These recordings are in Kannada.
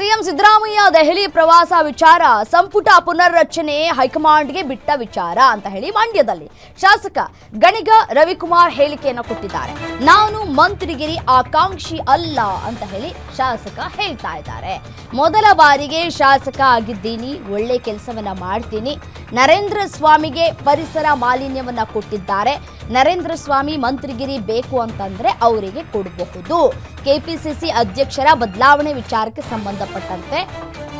ಸಿಎಂ ಸಿದ್ದರಾಮಯ್ಯ ದೆಹಲಿ ಪ್ರವಾಸ ವಿಚಾರ, ಸಂಪುಟ ಪುನರ್ರಚನೆ, ಹೈಕಮಾಂಡ್ಗೆ ಬಿಟ್ಟ ವಿಚಾರ ಅಂತ ಹೇಳಿ ಮಂಡ್ಯದಲ್ಲಿ ಶಾಸಕ ಗಣಿಗ ರವಿಕುಮಾರ್ ಹೇಳಿಕೆಯನ್ನು ಕೊಟ್ಟಿದ್ದಾರೆ. ನಾನು ಮಂತ್ರಿಗಿರಿ ಆಕಾಂಕ್ಷಿ ಅಲ್ಲ ಅಂತ ಹೇಳಿ ಶಾಸಕ ಹೇಳ್ತಾ ಇದ್ದಾರೆ. ಮೊದಲ ಬಾರಿಗೆ ಶಾಸಕ ಆಗಿದ್ದೀನಿ, ಒಳ್ಳೆ ಕೆಲಸವನ್ನ ಮಾಡ್ತೀನಿ. ನರೇಂದ್ರ ಸ್ವಾಮಿಗೆ ಪರಿಸರ ಮಾಲಿನ್ಯವನ್ನ ಕೊಟ್ಟಿದ್ದಾರೆ. ನರೇಂದ್ರ ಸ್ವಾಮಿ ಮಂತ್ರಿಗಿರಿ ಬೇಕು ಅಂತಂದ್ರೆ ಅವರಿಗೆ ಕೊಡಬಹುದು. ಕೆಪಿಸಿಸಿ ಅಧ್ಯಕ್ಷರ ಬದಲಾವಣೆ ವಿಚಾರಕ್ಕೆ ಸಂಬಂಧಪಟ್ಟಂತೆ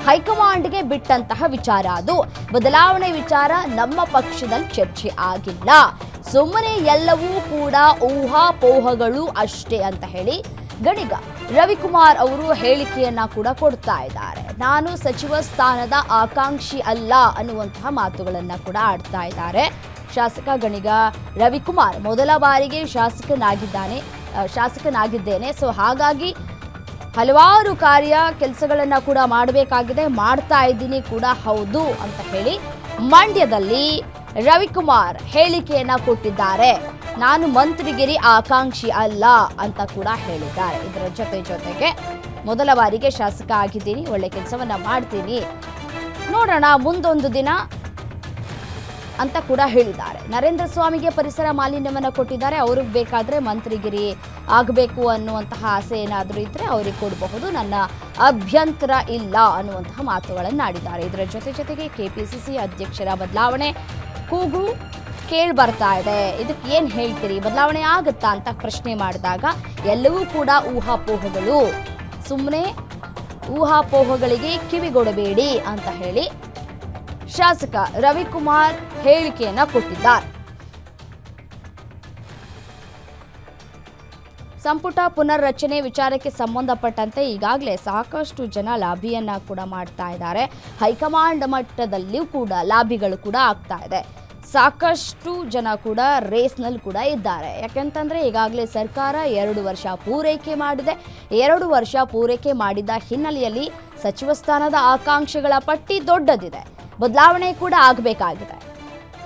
ಹೈಕಮಾಂಡ್ಗೆ ಬಿಟ್ಟಂತಹ ವಿಚಾರ ಅದು. ಬದಲಾವಣೆ ವಿಚಾರ ನಮ್ಮ ಪಕ್ಷದಲ್ಲಿ ಚರ್ಚೆ ಆಗಿಲ್ಲ. ಸುಮ್ಮನೆ ಎಲ್ಲವೂ ಕೂಡ ಊಹಾಪೋಹಗಳು ಅಷ್ಟೇ ಅಂತ ಹೇಳಿ ಗಣಿಗ ರವಿಕುಮಾರ್ ಅವರು ಹೇಳಿಕೆಯನ್ನ ಕೂಡ ಕೊಡ್ತಾ ಇದ್ದಾರೆ. ನಾನು ಸಚಿವ ಸ್ಥಾನದ ಆಕಾಂಕ್ಷಿ ಅಲ್ಲ ಅನ್ನುವಂತಹ ಮಾತುಗಳನ್ನ ಕೂಡ ಆಡ್ತಾ ಇದ್ದಾರೆ. ಶಾಸಕ ಗಣಿಗ ರವಿಕುಮಾರ್ ಮೊದಲ ಬಾರಿಗೆ ಶಾಸಕನಾಗಿದ್ದಾನೆ. ಶಾಸಕನಾಗಿದ್ದೇನೆ. ಸೊ ಹಾಗಾಗಿ ಹಲವಾರು ಕಾರ್ಯ ಕೆಲಸಗಳನ್ನು ಕೂಡ ಮಾಡಬೇಕಾಗಿದೆ. ಮಾಡ್ತಾ ಇದ್ದೀನಿ ಕೂಡ ಹೌದು ಅಂತ ಹೇಳಿ ಮಂಡ್ಯದಲ್ಲಿ ರವಿಕುಮಾರ್ ಹೇಳಿಕೆಯನ್ನು ಕೊಟ್ಟಿದ್ದಾರೆ. ನಾನು ಮಂತ್ರಿಗಿರಿ ಆಕಾಂಕ್ಷಿ ಅಲ್ಲ ಅಂತ ಕೂಡ ಹೇಳಿದ್ದಾರೆ. ಇದರ ಜೊತೆ ಜೊತೆಗೆ ಮೊದಲ ಬಾರಿಗೆ ಶಾಸಕ ಆಗಿದ್ದೀನಿ. ಒಳ್ಳೆ ಕೆಲಸವನ್ನ ಮಾಡ್ತೀನಿ. ನೋಡೋಣ ಮುಂದೊಂದು ದಿನ ಅಂತ ಕೂಡ ಹೇಳಿದ್ದಾರೆ. ನರೇಂದ್ರ ಸ್ವಾಮಿಗೆ ಪರಿಸರ ಮಾಲಿನ್ಯವನ್ನು ಕೊಟ್ಟಿದ್ದಾರೆ. ಅವ್ರಿಗೆ ಬೇಕಾದ್ರೆ ಮಂತ್ರಿಗಿರಿ ಆಗಬೇಕು ಅನ್ನುವಂತಹ ಆಸೆ ಏನಾದರೂ ಇದ್ರೆ ಅವರಿಗೆ ಕೊಡಬಹುದು. ನನ್ನ ಅಭ್ಯಂತರ ಇಲ್ಲ ಅನ್ನುವಂತಹ ಮಾತುಗಳನ್ನು ಆಡಿದ್ದಾರೆ. ಇದರ ಜೊತೆ ಜೊತೆಗೆ ಕೆಪಿಸಿಸಿ ಅಧ್ಯಕ್ಷರ ಬದಲಾವಣೆ ಕೂಗು ಕೇಳಿ ಬರ್ತಾ ಇದೆ. ಇದಕ್ಕೆ ಏನು ಹೇಳ್ತೀರಿ? ಬದಲಾವಣೆ ಆಗುತ್ತಾ ಅಂತ ಪ್ರಶ್ನೆ ಮಾಡಿದಾಗ ಎಲ್ಲವೂ ಕೂಡ ಊಹಾಪೋಹಗಳು. ಸುಮ್ಮನೆ ಊಹಾಪೋಹಗಳಿಗೆ ಕಿವಿಗೊಡಬೇಡಿ ಅಂತ ಹೇಳಿ ಶಾಸಕ ರವಿಕುಮಾರ್ ಹೇಳಿಕೆಯನ್ನ ಕೊಟ್ಟಿದ್ದಾರೆ. ಸಂಪುಟ ಪುನರ್ರಚನೆ ವಿಚಾರಕ್ಕೆ ಸಂಬಂಧಪಟ್ಟಂತೆ ಈಗಾಗಲೇ ಸಾಕಷ್ಟು ಜನ ಲಾಬಿಯನ್ನ ಕೂಡ ಮಾಡ್ತಾ ಇದ್ದಾರೆ. ಹೈಕಮಾಂಡ್ ಮಟ್ಟದಲ್ಲಿಯೂ ಕೂಡ ಲಾಬಿಗಳು ಕೂಡ ಆಗ್ತಾ ಇದೆ. ಸಾಕಷ್ಟು ಜನ ಕೂಡ ರೇಸ್ನಲ್ಲಿ ಕೂಡ ಇದ್ದಾರೆ. ಯಾಕೆಂತಂದರೆ ಈಗಾಗಲೇ ಸರ್ಕಾರ ಎರಡು ವರ್ಷ ಪೂರೈಕೆ ಮಾಡಿದೆ. ಎರಡು ವರ್ಷ ಪೂರೈಕೆ ಮಾಡಿದ ಹಿನ್ನೆಲೆಯಲ್ಲಿ ಸಚಿವ ಸ್ಥಾನದ ಆಕಾಂಕ್ಷೆಗಳ ಪಟ್ಟಿ ದೊಡ್ಡದಿದೆ. ಬದಲಾವಣೆ ಕೂಡ ಆಗಬೇಕಾಗಿದೆ.